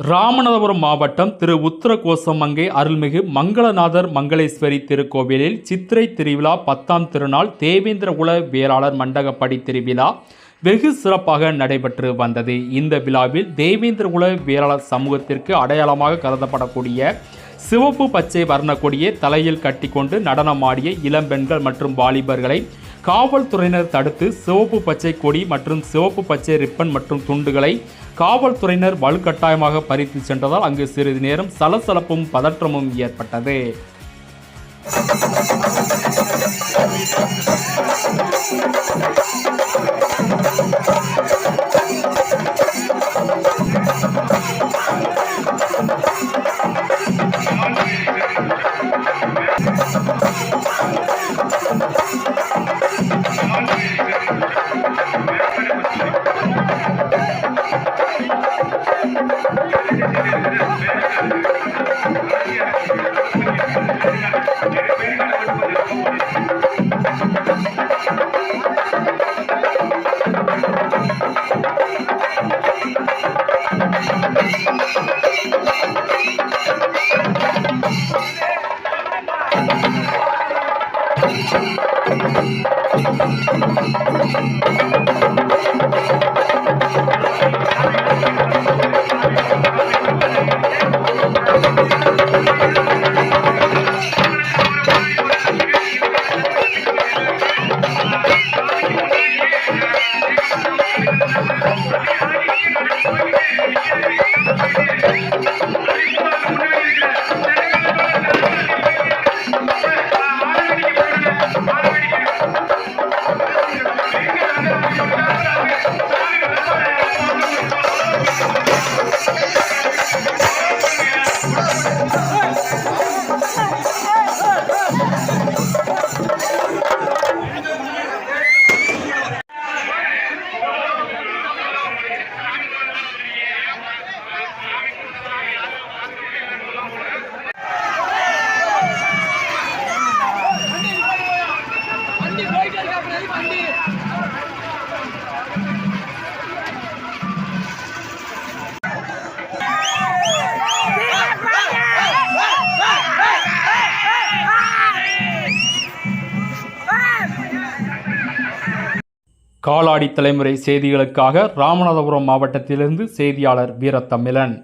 ராமநாதபுரம் மாவட்டம் திரு உத்தரகோசமங்கை அருள்மிகு மங்களநாதர் மங்களேஸ்வரி திருக்கோவிலில் சித்திரை திருவிழா பத்தாம் திருநாள் தேவேந்திர குல வேளாளர் மண்டகப்படி திருவிழா வெகு சிறப்பாக நடைபெற்று வந்தது. இந்த விழாவில் தேவேந்திர குல வேளாளர் சமூகத்திற்கு அடையாளமாக கருதப்படக்கூடிய சிவப்பு பச்சை வர்ண கொடியை தலையில் கட்டிக்கொண்டு நடனமாடிய இளம்பெண்கள் மற்றும் வாலிபர்களை காவல்துறையினர் தடுத்து சிவப்பு பச்சை கொடி மற்றும் சிவப்பு பச்சை ரிப்பன் மற்றும் துண்டுகளை காவல்துறையினர் வலுக்கட்டாயமாக பறித்து சென்றதால் அங்கு சிறிது நேரம் சலசலப்பும் பதற்றமும் ஏற்பட்டது. காலாடி தலைமுறை செய்திகளுக்காக ராமநாதபுரம் மாவட்டத்திலிருந்து செய்தியாளர் வீரத்தமிழன்.